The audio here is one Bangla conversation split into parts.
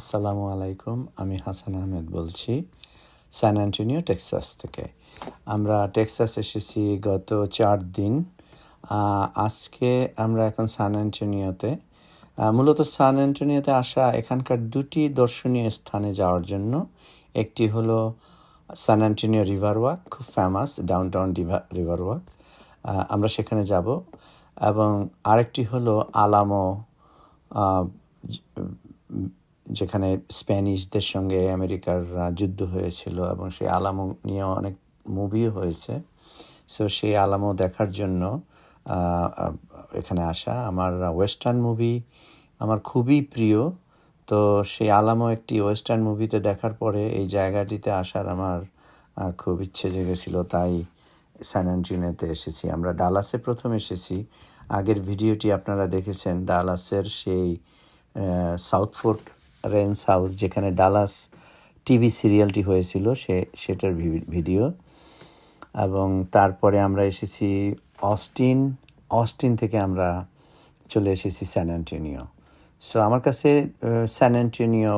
আসসালামু আলাইকুম, আমি হাসান আহমেদ বলছি স্যান অ্যান্টোনিও টেক্সাস থেকে। আমরা টেক্সাস এসেছি গত চার দিন। আজকে আমরা এখন সান অ্যান্টোনিওতে মূলত সান অ্যান্টোনিওতে আসা এখানকার দুটি দর্শনীয় স্থানে যাওয়ার জন্য। একটি হলো সান অ্যান্টোনিও রিভার ওয়াক খুব famous downtown river walk আমরা সেখানে যাব। এবং আরেকটি হলো আলামো যেখানে স্প্যানিশদের সঙ্গে আমেরিকার যুদ্ধ হয়েছিল এবং সেই আলামো নিয়ে অনেক মুভিও হয়েছে। সো সেই আলামো দেখার জন্য এখানে আসা আমার ওয়েস্টার্ন মুভি আমার খুবই প্রিয়। তো সেই আলামো একটি ওয়েস্টার্ন মুভিতে দেখার পরে এই জায়গাটিতে আসার আমার খুব ইচ্ছে জেগেছিল। তাই স্যান অ্যান্ট্রিনোতে এসেছি। আমরা ডালাসে প্রথম এসেছি। আগের ভিডিওটি আপনারা দেখেছেন। ডালাসের সেই সাউথ ফোর্ট রেঞ্জ হাউস, যেখানে ডালাস টিভি সিরিয়ালটি হয়েছিল সে, সেটার ভিডিও। এবং তারপরে আমরা এসেছি অস্টিন অস্টিন থেকে আমরা চলে এসেছি স্যান অ্যান্টোনিও। সো আমার কাছে স্যান অ্যান্টোনিও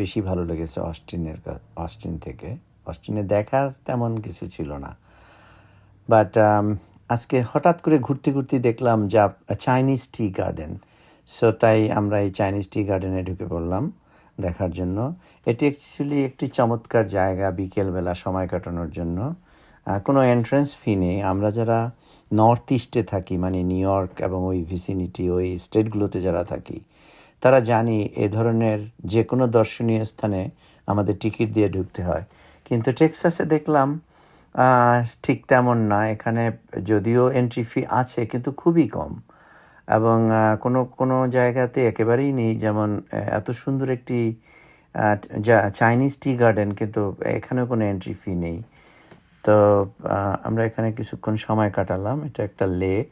বেশি ভালো লেগেছে অস্টিনের অস্টিন থেকে। অস্টিনে দেখার তেমন কিছু ছিল না। বাট আজকে হঠাৎ করে ঘুরতে ঘুরতে দেখলাম যা চাইনিজ টি গার্ডেন সো তাই আমরা এই চাইনিজ টি গার্ডেনে ঢুকে পড়লাম দেখার জন্য। এটি অ্যাকচুয়ালি একটি চমৎকার জায়গা বিকেলবেলা সময় কাটানোর জন্য। কোনো এন্ট্রান্স ফি নেই। আমরা যারা নর্থ ইস্টে থাকি মানে নিউ ইয়র্ক এবং ওই ভিসিনিটি ওই স্টেটগুলোতে যারা থাকি, তারা জানি এ ধরনের যে কোনো দর্শনীয় স্থানে আমাদের টিকিট দিয়ে ঢুকতে হয়। কিন্তু টেক্সাসে দেখলাম ঠিক তেমন না। এখানে যদিও এন্ট্রি ফি আছে, কিন্তু খুবই কম। এবং কোনো কোনো জায়গাতে একেবারেই নেই। যেমন এত সুন্দর একটি যা চাইনিজ টি গার্ডেন কিন্তু এখানেও কোনো এন্ট্রি ফি নেই। তো আমরা এখানে কিছুক্ষণ সময় কাটালাম। এটা একটা লেক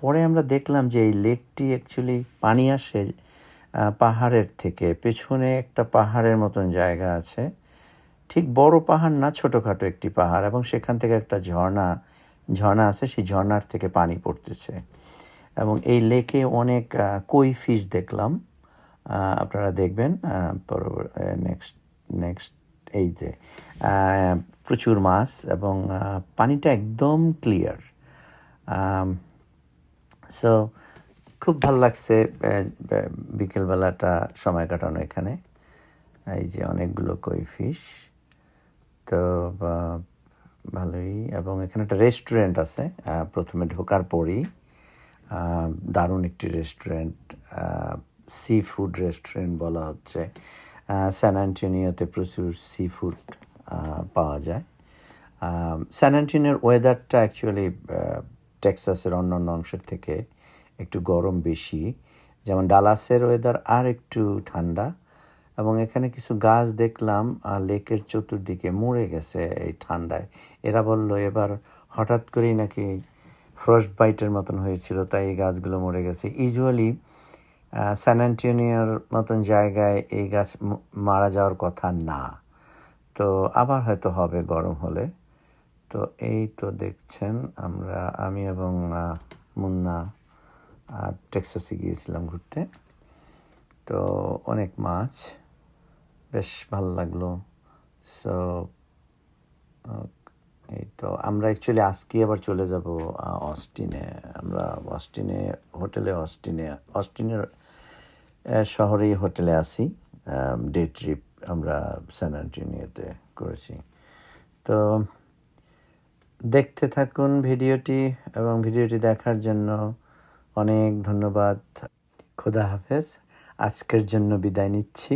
পরে আমরা দেখলাম যে এই লেকটি অ্যাকচুয়ালি পানি আসে পাহাড়ের থেকে পেছনে একটা পাহাড়ের মতন জায়গা আছে। ঠিক বড় পাহাড় না, ছোটোখাটো একটি পাহাড় এবং সেখান থেকে একটা ঝর্ণা ঝর্ণা আছে। সেই ঝর্ণার থেকে পানি পড়তেছে। এবং এই লেকে অনেক কই ফিশ দেখলাম। আপনারা দেখবেন নেক্সট নেক্সট এই যে প্রচুর মাছ এবং পানিটা একদম ক্লিয়ার সো খুব ভালো লাগছে বিকেলবেলাটা সময় কাটানো এখানে। এই যে অনেকগুলো কই ফিশ তো ভালোই। এবং এখানে একটা রেস্টুরেন্ট আছে প্রথমে ঢোকার পরেই। দারুণ একটি রেস্টুরেন্ট সি ফুড রেস্টুরেন্ট বলা হচ্ছে। স্যান অ্যান্টোনিওতে প্রচুর সি ফুড পাওয়া যায়। স্যান অ্যান্টোনিওর ওয়েদারটা অ্যাকচুয়ালি টেক্সাসের অন্য অন্য অংশের থেকে একটু গরম বেশি। যেমন ডালাসের ওয়েদার আর একটু ঠান্ডা। এবং এখানে কিছু গাছ দেখলাম লেকের চতুর্দিকে মরে গেছে এই ঠান্ডায়। এরা বলল, এবার হঠাৎ করেই নাকি ফ্রস্ট বাইটের মতন হয়েছিল, তাই এই গাছগুলো মরে গেছে। ইউজুয়ালি স্যান অ্যান্টোনিওর মতন জায়গায় এই গাছ মারা যাওয়ার কথা না। তো আবার হয়তো হবে গরম হলে। তো এই তো দেখছেন আমরা, আমি এবং মুন্না আর টেক্সাসে গিয়েছিলাম ঘুরতে। তো অনেক মাছ, বেশ ভালো লাগল। সো এই তো আমরা অ্যাকচুয়ালি আজকে আবার চলে যাব অস্টিনে। আমরা অস্টিনে, হোটেলে অস্টিনে, অস্টিনের শহরেই হোটেলে আসি ডে ট্রিপ আমরা স্যান অ্যান্টোনিওতে করেছি। তো দেখতে থাকুন ভিডিওটি এবং ভিডিওটি দেখার জন্য অনেক ধন্যবাদ। খোদা হাফেজ। আজকের জন্য বিদায় নিচ্ছি।